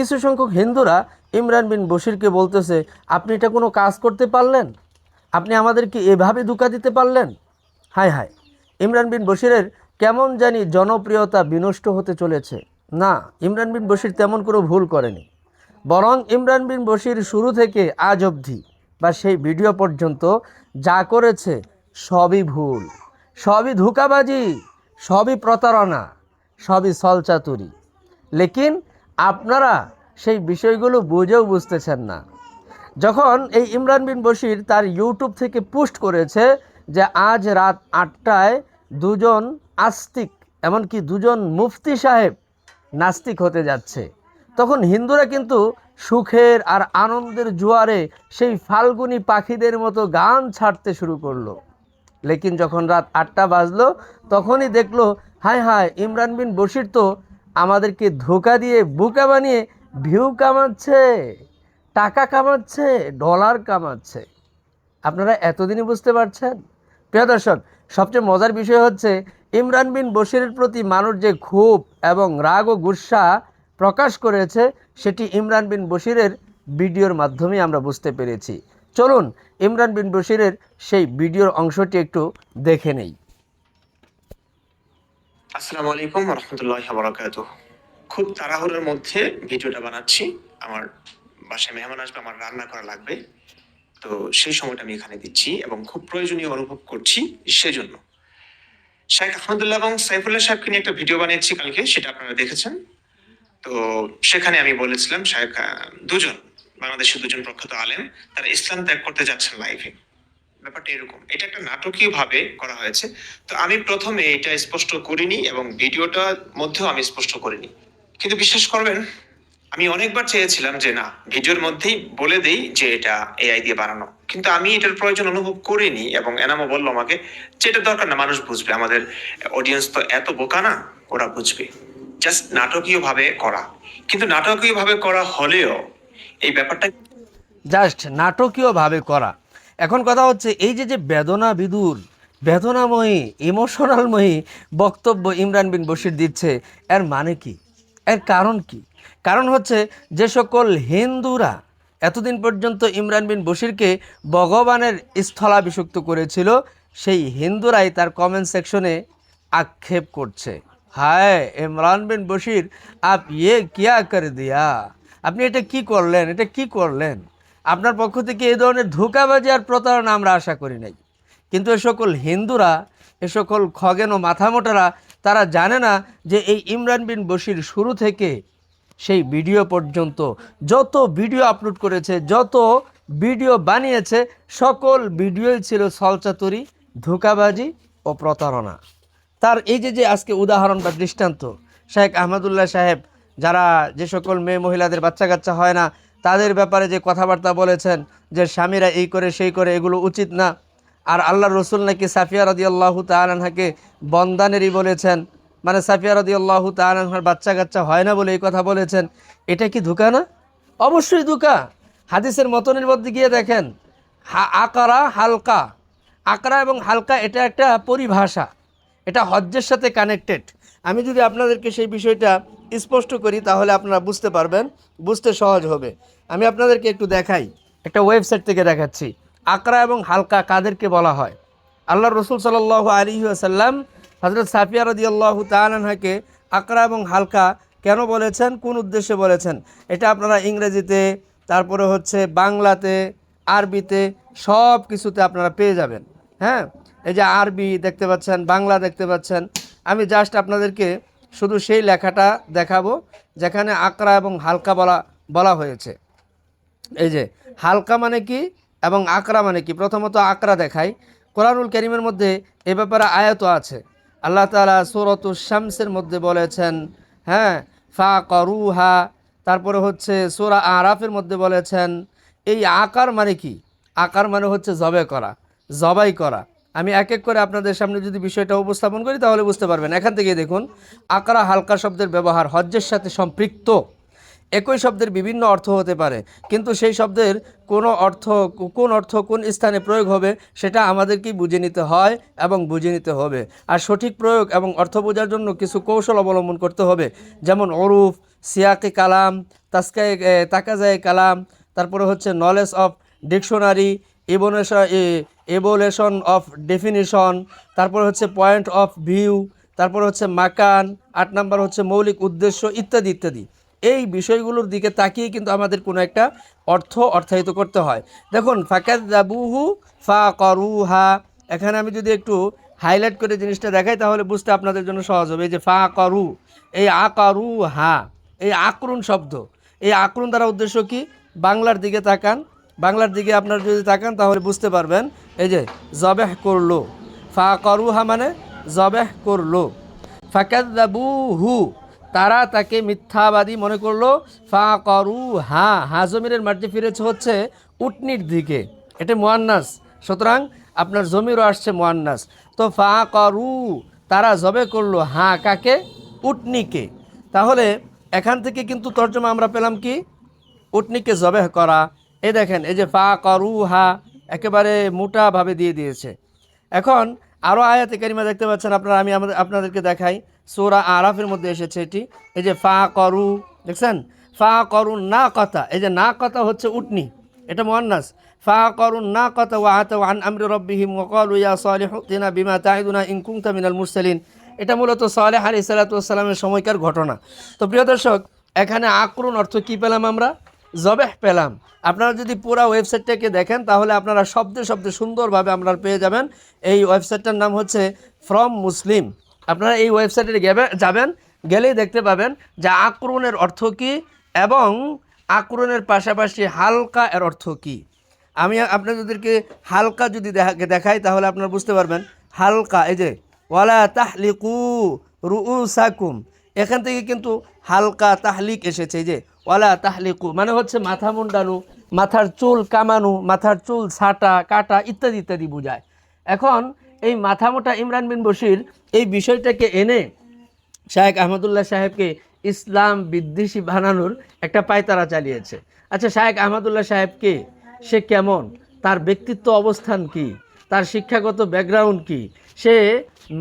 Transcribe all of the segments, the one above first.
কিছু সংখ্যক হিন্দুরা ইমরান বিন বশিরকে বলতেছে, আপনি এটা কোনো কাজ করতে পারলেন? আপনি আমাদেরকে এভাবে ধোকা দিতে পারলেন? হায় হায় ইমরান বিন বশিরের কেমন জানি জনপ্রিয়তা বিনষ্ট হতে চলেছে। না, ইমরান বিন বশির তেমন কোনো ভুল করেনি। বরং ইমরান বিন বশির শুরু থেকে আজ অবধি বা সেই ভিডিও পর্যন্ত যা করেছে, সবই ভুল। সবই ধোকাবাজি, সবই প্রতারণা, সবই সলচাতুরি লেকিন আপনারা সেই বিষয়গুলো বুঝেও বুঝতেছেন না। যখন এই ইমরান বিন বশির তার ইউটিউব থেকে পোস্ট করেছে যে আজ রাত আটটায় দুজন আস্তিক, এমনকি দুজন মুফতি সাহেব নাস্তিক হতে যাচ্ছে। তখন হিন্দুরা কিন্তু সুখের আর আনন্দের জোয়ারে সেই ফাল্গুনি পাখিদের মতো গান ছাড়তে শুরু করল। লেকিন যখন রাত আটটা বাজলো, তখনই দেখল, হায় হায়, ইমরান বিন বশির তো আমাদেরকে ধোকা দিয়ে বুকা বানিয়ে ভিউ কামাচ্ছে, টাকা কামাচ্ছে, ডলার কামাচ্ছে। আপনারা এতদিনই বুঝতে পারছেন? প্রিয় দর্শক, সবচেয়ে মজার বিষয় হচ্ছে, ইমরান বিন বশিরের প্রতি মানুষ যে ক্ষোভ এবং রাগ ও গুসা প্রকাশ করেছে, সেটি ইমরান বিন বশিরের ভিডিওর মাধ্যমে আমরা বুঝতে পেরেছি। চলুন, ইমরান বিন বশিরের সেই ভিডিওর অংশটি একটু দেখে নেই। আসসালামু আলাইকুম রহমতুল্লাহ বরাকাত খুব তাড়াহুড়োর মধ্যে ভিডিওটা বানাচ্ছি। আমার বাসায় মেহমান আসবে, আমার রান্না করা লাগবে। তো সেই সময়টা আমি এখানে দিচ্ছি এবং খুব প্রয়োজনীয় অনুভব করছি সেজন্য। শেখ আহমদুল্লাহ এবং সাইফুল্লাহ সাহেবকে নিয়ে একটা ভিডিও বানিয়েছি কালকে, সেটা আপনারা দেখেছেন। তো সেখানে আমি বলেছিলাম শেখ দুজন, বাংলাদেশের দুজন প্রখ্যাত আলেম, তারা ইসলাম ত্যাগ করতে যাচ্ছেন লাইভে ব্যাপারটা এরকম। এটা একটা নাটকীয় ভাবে করা হয়েছে। তো আমি প্রথমে এটা স্পষ্ট করিনি এবং ভিডিওটার মধ্যেও আমি স্পষ্ট করিনি। কিন্তু বিশ্বাস করবেন, আমি অনেকবার চেয়েছিলাম যে না, ভিডিওর মধ্যেই বলে দেই যে এটা এআই দিয়ে বানানো। কিন্তু আমি এটার প্রয়োজন অনুভব করিনি এবং এনামও বলল আমাকে যে এটা দরকার না, মানুষ বুঝবে। আমাদের অডিয়েন্স তো এত বোকা না, ওরা বুঝবে। জাস্ট নাটকীয় ভাবে করা। কিন্তু নাটকীয় ভাবে করা হলেও এই ব্যাপারটা জাস্ট নাটকীয়ভাবে করা। এখন কথা হচ্ছে, এই যে যে বেদনা বিদুর, বেদনাময়ী ইমোশনালময়ী বক্তব্য ইমরান বিন বশির দিচ্ছে, এর মানে কি? এর কারণ কি? কারণ হচ্ছে, যে সকল হিন্দুরা এতদিন পর্যন্ত ইমরান বিন বশিরকে ভগবানের স্থলাভিষিক্ত করেছিল, সেই হিন্দুরাই তার কমেন্ট সেকশনে আক্ষেপ করছে। হায়, ইমরান বিন বশির, আপ ইয়ে কিয়া করে দিয়া? আপনি এটা কি করলেন? এটা কি করলেন? আপনার পক্ষ থেকে এই ধরনের ধোকাবাজি আর প্রতারণা আমরা আশা করি নাই। কিন্তু এ সকল হিন্দুরা, এ সকল খগেন ও মাথামোটারা, তারা জানে না যে এই ইমরান বিন বশির শুরু থেকে সেই ভিডিও পর্যন্ত যত ভিডিও আপলোড করেছে, যত ভিডিও বানিয়েছে, সকল ভিডিওই ছিল সলচাতুরি ধোকাবাজি ও প্রতারণা। তার এই যে যে আজকে উদাহরণ বা দৃষ্টান্ত, শেখ আহমদুল্লাহ সাহেব, যারা যে সকল মেয়ে মহিলাদের বাচ্চা কাচ্চা হয় না তাদের ব্যাপারে যে কথাবার্তা বলেছেন, যে স্বামীরা এই করে, সেই করে, এগুলো উচিত না। আর আল্লাহ রসুল নাকি সাফিয়া রদি আল্লাহ তালাহাকে বন্দানেরই বলেছেন। মানে সাফিয়া রদি আল্লাহ তালাহার বাচ্চা কাচ্চা হয় না বলে এই কথা বলেছেন। এটা কি ধোকা না? অবশ্যই ধোকা। হাদিসের মতনের মধ্যে গিয়ে দেখেন, হা- আকারা, হালকা। আকরা এবং হালকা এটা একটা পরিভাষা। এটা হজ্জের সাথে কানেক্টেড আমি যদি আপনাদেরকে সেই বিষয়টা স্পষ্ট করি, তাহলে আপনারা বুঝতে পারবেন, বুঝতে সহজ হবে। আমি আপনাদেরকে একটু দেখাই, একটা ওয়েবসাইট থেকে দেখাচ্ছি। আকরা এবং হালকা কাদেরকে বলা হয়। আল্লাহ রসুল সাল আলী আসাল্লাম হজরত সাফিয়া রদি আল্লাহ তালাহাকে আকরা এবং হালকা কেন বলেছেন? কোন উদ্দেশ্যে বলেছেন? এটা আপনারা ইংরেজিতে, তারপরে হচ্ছে বাংলাতে, আরবিতে সব কিছুতে আপনারা পেয়ে যাবেন। হ্যাঁ? এই যে আরবি দেখতে পাচ্ছেন, বাংলা দেখতে পাচ্ছেন আমি জাস্ট আপনাদেরকে শুধু সেই লেখাটা দেখাবো, যেখানে আকরা এবং হালকা বলা বলা হয়েছে। এই যে, হালকা মানে কি এবং আকরা মানে কি? প্রথমত আকরা দেখাই। কোরআনুল করিমের মধ্যে এ ব্যাপারে আয়াত আছে। আল্লাহ তালা সুরতুল শামসের মধ্যে বলেছেন হ্যাঁ ফা করুহা তারপরে হচ্ছে সোরা আরাফের মধ্যে বলেছেন, এই আকার মানে কি? আকার মানে হচ্ছে জবে করা, জবাই করা। আমি এক এক করে আপনাদের সামনে যদি বিষয়টা উপস্থাপন করি, তাহলে বুঝতে পারবেন। এখান থেকে দেখুন, আকরা হালকা শব্দের ব্যবহার হজ্জের সাথে সম্পৃক্ত। একই শব্দের বিভিন্ন অর্থ হতে পারে, কিন্তু সেই শব্দের কোনো অর্থ, কোন অর্থ কোন স্থানে প্রয়োগ হবে, সেটা আমাদেরকেই বুঝে নিতে হয় এবং বুঝে নিতে হবে। আর সঠিক প্রয়োগ এবং অর্থ বোঝার জন্য কিছু কৌশল অবলম্বন করতে হবে, যেমন অরূপ সিয়াকে কালাম, তাস্কায় তাকাজায় কালাম, তারপরে হচ্ছে knowledge of dictionary intonation evolution of definition তারপর হচ্ছে পয়েন্ট অফ ভিউ তারপর হচ্ছে মাকান আট নাম্বার হচ্ছে মৌলিক উদ্দেশ্য ইত্যাদি ইত্যাদি। এই বিষয়গুলোর দিকে তাকিয়ে কিন্তু আমাদের কোনো একটা অর্থ অর্থায়িত করতে হয়। দেখুন ফাকাদ দাবুহু ফা করুহা এখানে আমি যদি একটু হাইলাইট করে জিনিসটা দেখাই, তাহলে বুঝতে আপনাদের জন্য সহজ হবে। এই যে ফা করু এই আ করু হা এই আক্রুন শব্দ। এই আক্রুন দ্বারা উদ্দেশ্য কি? বাংলার দিকে তাকান। বাংলার দিকে আপনারা যদি তাকান, তাহলে বুঝতে পারবেন এই যে জবেহ করল। ফা করুহা মানে জবেহ করল। ফাকাদ্দাবু হু তারা তাকে মিথ্যাবাদী মনে করল। ফা করু হা হাজমিরের মার্জি ফিরেছে হচ্ছে উটনির দিকে। এটা মোয়ান্নাস। সুতরাং আপনার জমিরও আসছে মোয়ান্নাস। তো ফা করু তারা জবে করল হা কাকে? উটনিকে। তাহলে এখান থেকে কিন্তু তর্জমা আমরা পেলাম কি? উটনিকে জবেহ করা। এই দেখেন, এই যে ফা করু হা একেবারে মোটাভাবে দিয়ে দিয়েছে। এখন আরও আয়াতে কারিমা দেখতে পাচ্ছেন আপনারা, আমি আমাদের, আপনাদেরকে দেখাই। সোরা আরাফের মধ্যে এসেছে এটি। এই যে ফা করু দেখছেন? ফা করু না কথা এই যে না কথা হচ্ছে উটনি, এটা মোহান্নাস ফা করুন না কথা ওয়া আত আন আমরি রব্বিহিম ওয়াকালু ইয়া সালিহু তিনা বিমা তাইদুনা ইন কুনতা মিনাল মুরসালিন। এটা মূলত সালেহ ওয়াস সালামের সময়কার ঘটনা। তো প্রিয় দর্শক, এখানে আক্রমণ অর্থ কী পেলাম আমরা? জবেহ পেলাম। আপনারা যদি পুরা ওয়েবসাইটটাকে দেখেন, তাহলে আপনারা শব্দে শব্দে সুন্দরভাবে আপনারা পেয়ে যাবেন। এই ওয়েবসাইটটার নাম হচ্ছে ফ্রম মুসলিম। আপনারা এই ওয়েবসাইটে যাবেন, গেলেই দেখতে পাবেন যে আক্রমণের অর্থ কী এবং আক্রমণের পাশাপাশি হালকা এর অর্থ কী। আমি আপনাদেরকে হালকা যদি দেখা- দেখাই, তাহলে আপনারা বুঝতে পারবেন। হালকা, এই যে, ওয়ালা তাহলিকু রুউসাকুম। এখান থেকে কিন্তু হালকা তাহলিক এসেছে, এই যে ওয়ালা তাহলিকু মানে হচ্ছে মাথা মুন্ডানো, মাথার চুল কামানো, মাথার চুল ছাটা, কাটা ইত্যাদি ইত্যাদি বোঝায়। এখন এই মাথা মোটা ইমরান বিন বশির এই বিষয়টাকে এনে শাহেক আহমদুল্লাহ সাহেবকে ইসলাম বিদ্বেষী বানানোর একটা পায়তারা চালিয়েছে। আচ্ছা শাহেক আহমদুল্লাহ সাহেবকে সে কেমন? তার ব্যক্তিত্ব অবস্থান কি? তার শিক্ষাগত ব্যাকগ্রাউন্ড কি? সে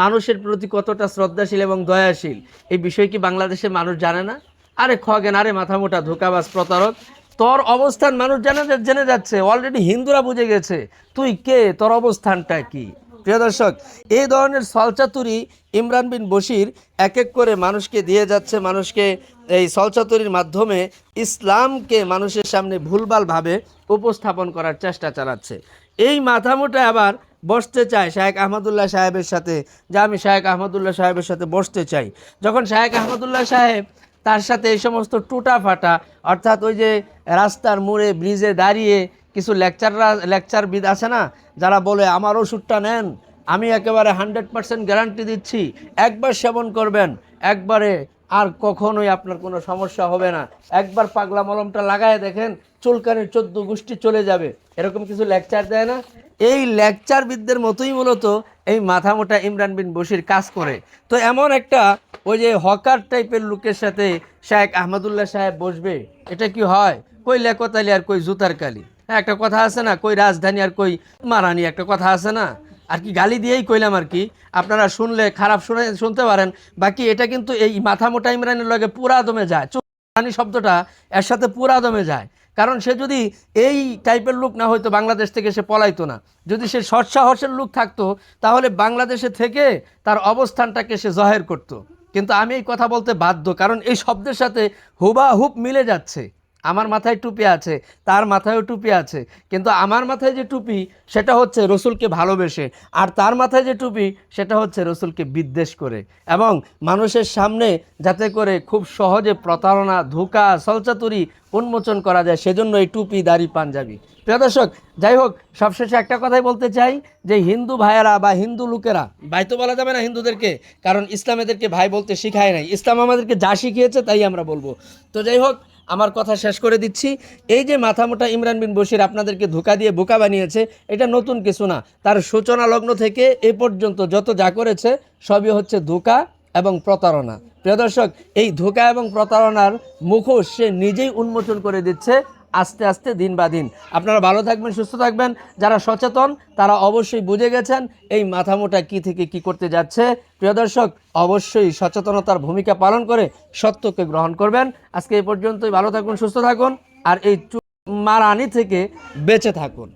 মানুষের প্রতি কতটা শ্রদ্ধাশীল এবং দয়াশীল? এই বিষয় কি বাংলাদেশের মানুষ জানে না? আরে খগেন, আরে মাথা মোটা ধোকাবাজ প্রতারক। তোর অবস্থান মানুষ জানে জেনে যাচ্ছে অলরেডি হিন্দুরা বুঝে গেছে। তুই কে? তোর অবস্থানটা কি? প্রিয় দর্শক এই ধরনের সলচাতুরি ইমরান বিন বশির এক এক করে মানুষকে দিয়ে যাচ্ছে, মানুষকে এই সলচাতুরির মাধ্যমে ইসলামকে মানুষের সামনে ভুলভালভাবে উপস্থাপন করার চেষ্টা চালাচ্ছে। এই মাথামোটা আবার বসতে চায় শাহেক আহমদুল্লাহ সাহেবের সাথে। যে আমি শাহেক আহমদুল্লাহ সাহেবের সাথে বসতে চাই। যখন শাহেক আহমদুল্লাহ সাহেব তার সাথে এই সমস্ত টুটা ফাটা অর্থাৎ ওই যে রাস্তার মোড়ে, ব্রিজে দাঁড়িয়ে কিছু লেকচাররা, লেকচারবিদ আছে না, যারা বলে, আমার ওষুধটা নেন, আমি একেবারে হান্ড্রেড পার্সেন্ট গ্যারান্টি দিচ্ছি, একবার সেবন করবেন, একবারে আর কখনোই আপনার কোনো সমস্যা হবে না। একবার পাগলা মলমটা লাগায় দেখেন, চুলকানির চোদ্দ গোষ্ঠী চলে যাবে। এরকম কিছু লেকচার দেয় না? এই লেকচারবিদদের মতোই মূলত এই মাথা মোটা ইমরান বিন বশির কাজ করে। তো এমন একটা ওই যে হকার টাইপের লোকের সাথে শাহেক আহমদুল্লাহ সাহেব বসবে, এটা কি হয়? কই লেকতালি আর কই জুতার কালি? হ্যাঁ একটা কথা আছে না? কই রাজধানী আর কই মারানি? একটা কথা আছে না? আর কি গালি দিয়েই কইলাম আর কি। আপনারা শুনলে খারাপ শুনে শুনতে পারেন। বাকি এটা কিন্তু এই মাথা মোটা ইমরানের লগে পুরা দমে যায়। রানী শব্দটা এর সাথে পুরা দমে যায়। কারণ সে যদি এই টাইপের লোক না হয়তো বাংলাদেশ থেকে সে পলাইতো না। যদি সে সৎসাহসের লোক থাকতো, তাহলে বাংলাদেশে থেকে তার অবস্থানটাকে সে জহের করত। কিন্তু আমি এই কথা বলতে বাধ্য, কারণ এই শব্দের সাথে হুবাহুব মিলে যাচ্ছে। আমার মাথায় টুপি আছে, তার মাথায়ও টুপি আছে। কিন্তু আমার মাথায় যে টুপি, সেটা হচ্ছে রসুলকে ভালোবেসে। আর তার মাথায় যে টুপি, সেটা হচ্ছে রসুলকে বিদ্বেষ করে। এবং মানুষের সামনে যাতে করে খুব সহজে প্রতারণা, ধোকা, সলচাতুরি উন্মোচন করা যায়, সেজন্য এই টুপি দাড়ি পাঞ্জাবি। প্রিয় দর্শক, যাই হোক, সবশেষে একটা কথাই বলতে চাই, যে হিন্দু ভাইয়েরা বা হিন্দু লোকেরা, ভাই তো বলা যাবে না হিন্দুদেরকে, কারণ ইসলাম এদেরকে ভাই বলতে শিখায় নাই। ইসলাম আমাদেরকে যা শিখিয়েছে তাই আমরা বলব। তো যাই হোক আমার কথা শেষ করে দিচ্ছি। এই যে মাথামোটা ইমরান বিন বশির আপনাদেরকে ধোকা দিয়ে বোকা বানিয়েছে, এটা নতুন কিছু না। তার সূচনা লগ্ন থেকে এ পর্যন্ত যত যা করেছে, সবই হচ্ছে ধোকা এবং প্রতারণা। প্রিয় দর্শক, এই ধোকা এবং প্রতারণার মুখোশ সে নিজেই উন্মোচন করে দিচ্ছে। আস্তে আস্তে দিন বা দিন। আপনারা ভালো থাকবেন, সুস্থ থাকবেন। যারা সচেতন, তারা অবশ্যই বুঝে গেছেন এই মাথামোটা কি থেকে কি করতে যাচ্ছে। প্রিয় দর্শক, অবশ্যই সচেতনতার ভূমিকা পালন করে সত্যকে গ্রহণ করবেন। আজকে এই পর্যন্তই। ভালো থাকুন, সুস্থ থাকুন। আর এই মারানি থেকে বেঁচে থাকুন।